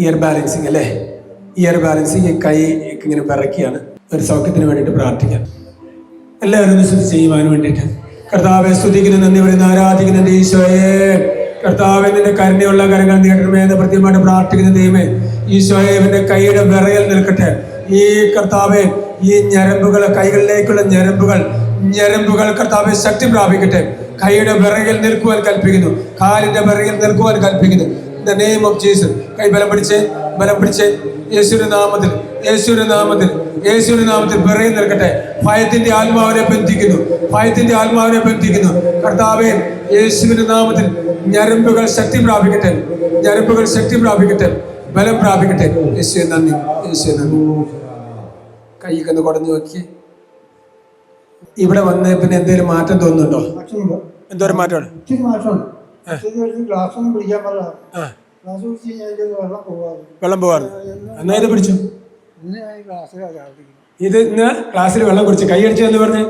Year balancing അല്ലേ? Ear balancing കൈ ഇങ്ങനെ പിറക്കിയാണ് ഒരു സൗഖ്യത്തിന് വേണ്ടിയിട്ട് പ്രാർത്ഥിക്കാം. എല്ലാവരും സ്തുതി ചെയ്യുവാൻ വേണ്ടിയിട്ട്. കർത്താവെ സ്തുതിക്കുന്ന നന്ദി പറയുന്ന ആരാധിക്കുന്ന ഈശോയെ. കർത്താവെ നിന്റെ കരുണയുള്ള കരങ്ങൾ നീട്ടണമേ എന്ന് പ്രത്യേകമായിട്ട് പ്രാർത്ഥിക്കുന്ന ദൈവമേ. ഈശോയെ ഇവന്റെ കൈയുടെ വിറയൽ നിൽക്കട്ടെ. ഈ കർത്താവെ ഈ ഞരമ്പുകൾ കൈകളിലേക്കുള്ള ഞരമ്പുകൾ ഞരമ്പുകൾ കർത്താവെ ശക്തി പ്രാപിക്കട്ടെ. കൈയുടെ വിറകിൽ നിൽക്കുവാൻ കൽപ്പിക്കുന്നു. കാലിന്റെ വിറകിൽ നിൽക്കുവാൻ കൽപ്പിക്കുന്നു. ദ നെയിം ഓഫ് ജീസസ് കൈ ബലം പിടിച്ച് ബലം പിടിച്ച്. യേശുവിന്റെ നാമത്തിൽ യേശുവിന്റെ നാമത്തിൽ യേശുവിന്റെ നാമത്തിൽ വിറയിൽ നിൽക്കട്ടെ. ഭയത്തിന്റെ ആത്മാവിനെ ബന്ധിക്കുന്നു. ഭയത്തിന്റെ ആത്മാവിനെ ബന്ധിക്കുന്നു. കർത്താവെ യേശുവിന്റെ നാമത്തിൽ ഞരമ്പുകൾ ശക്തി പ്രാപിക്കട്ടെ. ഞരമ്പുകൾ ശക്തി പ്രാപിക്കട്ടെ. ബലം പ്രാപിക്കട്ടെ. യേശു നന്ദി. യേശു നന്ദി. കൈക്കൊന്ന് കുടഞ്ഞു നോക്കി. ഇവിടെ വന്ന് പിന്നെ എന്തെങ്കിലും മാറ്റം തോന്നുന്നുണ്ടോ? എന്തോരം മാറ്റമാണ്? ഗ്ലാസ് ഒന്നും പിടിക്കാൻ പാടില്ല. വെള്ളം പോവാറ് എന്നാ ഇത് പിടിച്ചു? ഇത് ഇന്ന് ക്ലാസ്സിൽ വെള്ളം കുടിച്ചു കൈ അടിച്ചു എന്ന് പറഞ്ഞ്?